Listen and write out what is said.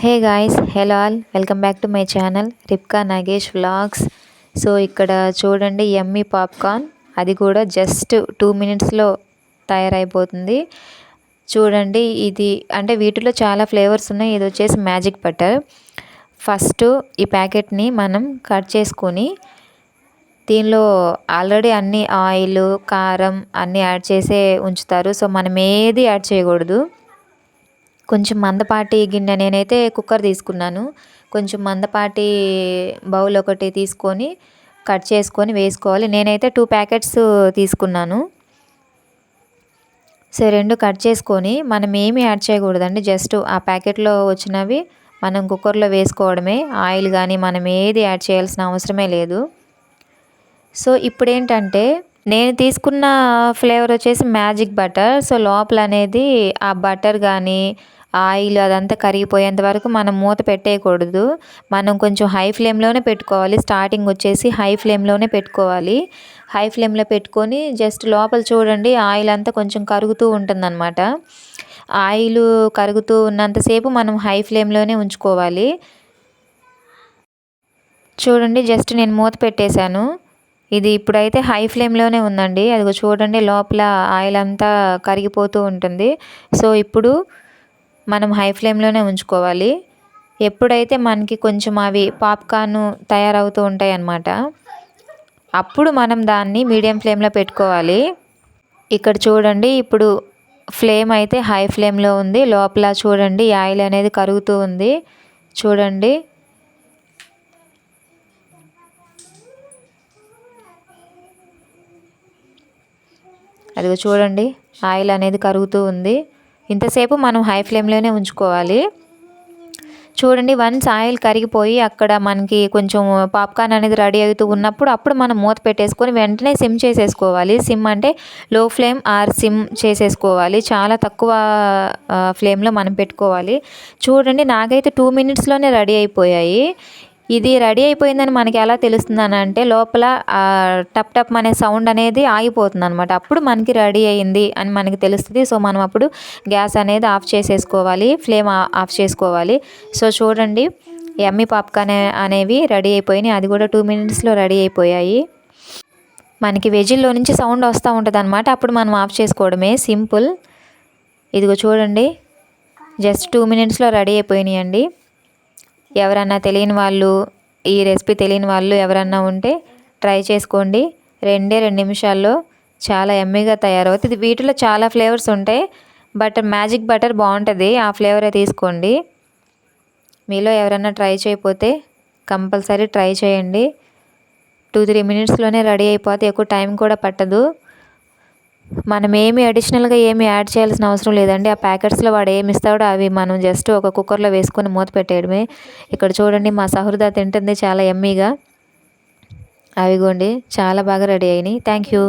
Hey guys hello all. Welcome back to my channel Ripka Nagesh vlogs. So ఇక్కడ చూడండి Emmy popcorn. అది కూడా just two మినిట్స్లో తయారైపోతుంది. చూడండి ఇది అంటే వీటిలో చాలా ఫ్లేవర్స్ ఉన్నాయి. ఇది వచ్చేసి మ్యాజిక్ బటర్. ఫస్ట్ ఈ ప్యాకెట్ని మనం కట్ చేసుకొని దీనిలో ఆల్రెడీ అన్ని ఆయిల్ కారం అన్నీ యాడ్ చేసే ఉంచుతారు. సో మనం ఏది యాడ్ చేయకూడదు. కొంచెం మందపాటి గిన్నె నేనైతే కుక్కర్ తీసుకున్నాను. కొంచెం మందపాటి బౌల్ ఒకటి తీసుకొని కట్ చేసుకొని వేసుకోవాలి. నేనైతే టూ ప్యాకెట్స్ తీసుకున్నాను. సో రెండు కట్ చేసుకొని మనం ఏమి యాడ్ చేయకూడదండి. జస్ట్ ఆ ప్యాకెట్లో వచ్చినవి మనం కుక్కర్లో వేసుకోవడమే. ఆయిల్ కానీ మనం ఏది యాడ్ చేయాల్సిన అవసరమే లేదు. సో ఇప్పుడు ఏంటంటే నేను తీసుకున్న ఫ్లేవర్ వచ్చేసి మ్యాజిక్ బటర్. సో లోపల అనేది ఆ బటర్ కానీ ఆయిల్ అదంతా కరిగిపోయేంత వరకు మనం మూత పెట్టేయకూడదు. మనం కొంచెం హై ఫ్లేమ్లోనే పెట్టుకోవాలి. స్టార్టింగ్ వచ్చేసి హై ఫ్లేమ్లోనే పెట్టుకోవాలి. హై ఫ్లేమ్లో పెట్టుకొని జస్ట్ లోపల చూడండి ఆయిల్ అంతా కొంచెం కరుగుతూ ఉంటుందన్నమాట. ఆయిల్ కరుగుతూ ఉన్నంతసేపు మనం హై ఫ్లేమ్లోనే ఉంచుకోవాలి. చూడండి జస్ట్ నేను మూత పెట్టేశాను. ఇది ఇప్పుడైతే హై ఫ్లేమ్లోనే ఉందండి. అది చూడండి లోపల ఆయిల్ అంతా కరిగిపోతూ ఉంటుంది. సో ఇప్పుడు మనం హై ఫ్లేమ్లోనే ఉంచుకోవాలి. ఎప్పుడైతే మనకి కొంచెం అవి పాప్కార్న్ తయారవుతూ ఉంటాయి అన్నమాట అప్పుడు మనం దాన్ని మీడియం ఫ్లేమ్లో పెట్టుకోవాలి. ఇక్కడ చూడండి ఇప్పుడు ఫ్లేమ్ అయితే హై ఫ్లేమ్లో ఉంది. లోపల చూడండి ఆయిల్ అనేది కరుగుతూ ఉంది. చూడండి. అదిగో చూడండి ఆయిల్ అనేది కరుగుతూ ఉంది. ఇంతసేపు మనం హై ఫ్లేమ్లోనే ఉంచుకోవాలి. చూడండి వన్స్ ఆయిల్ కరిగిపోయి అక్కడ మనకి కొంచెం పాప్కార్న్ అనేది రెడీ అవుతూ ఉన్నప్పుడు అప్పుడు మనం మూత పెట్టేసుకొని వెంటనే సిమ్ చేసేసుకోవాలి. సిమ్ అంటే లో ఫ్లేమ్ ఆర్ సిమ్ చేసేసుకోవాలి. చాలా తక్కువ ఫ్లేమ్లో మనం పెట్టుకోవాలి. చూడండి నాకైతే టూ మినిట్స్లోనే రెడీ అయిపోయాయి. ఇది రెడీ అయిపోయిందని మనకి ఎలా తెలుస్తుంది అని అంటే లోపల టప్ టప్ అనే సౌండ్ అనేది ఆగిపోతుంది అనమాట అప్పుడు మనకి రెడీ అయింది అని మనకి తెలుస్తుంది. సో మనం అప్పుడు గ్యాస్ అనేది ఆఫ్ చేసేసుకోవాలి ఫ్లేమ్ ఆఫ్ చేసుకోవాలి. సో చూడండి ఎమ్మి పాప్కార్న్ అనేవి రెడీ అయిపోయినాయి. అది కూడా టూ మినిట్స్లో రెడీ అయిపోయాయి. మనకి వెజిల్లో నుంచి సౌండ్ వస్తూ ఉంటుంది అనమాట అప్పుడు మనం ఆఫ్ చేసుకోవడమే. సింపుల్. ఇదిగో చూడండి జస్ట్ టూ మినిట్స్లో రెడీ అయిపోయినాయి అండి ఎవరన్నా తెలియని వాళ్ళు ఈ రెసిపీ తెలియని వాళ్ళు ఎవరన్నా ఉంటే ట్రై చేసుకోండి. రెండే రెండు నిమిషాల్లో చాలా ఎమ్మీగా తయారవుతుంది. వీటిలో చాలా ఫ్లేవర్స్ ఉంటాయి బట్ మ్యాజిక్ బటర్ బాగుంటుంది. ఆ ఫ్లేవరే తీసుకోండి. మీలో ఎవరైనా ట్రై చేయకపోతే కంపల్సరీ ట్రై చేయండి. టూ త్రీ మినిట్స్లోనే రెడీ అయిపోతే ఎక్కువ టైం కూడా పట్టదు. మనం ఏమి అడిషనల్గా ఏమి యాడ్ చేయాల్సిన అవసరం లేదండి. ఆ ప్యాకెట్స్లో వాడు ఏమి ఇస్తాడో అవి మనం జస్ట్ ఒక కుక్కర్లో వేసుకొని మూత పెట్టేయడమే. ఇక్కడ చూడండి మా సహృద తింటుంది చాలా ఎమ్మీగా అవిగోండి చాలా బాగా రెడీ అయినాయి. Thank you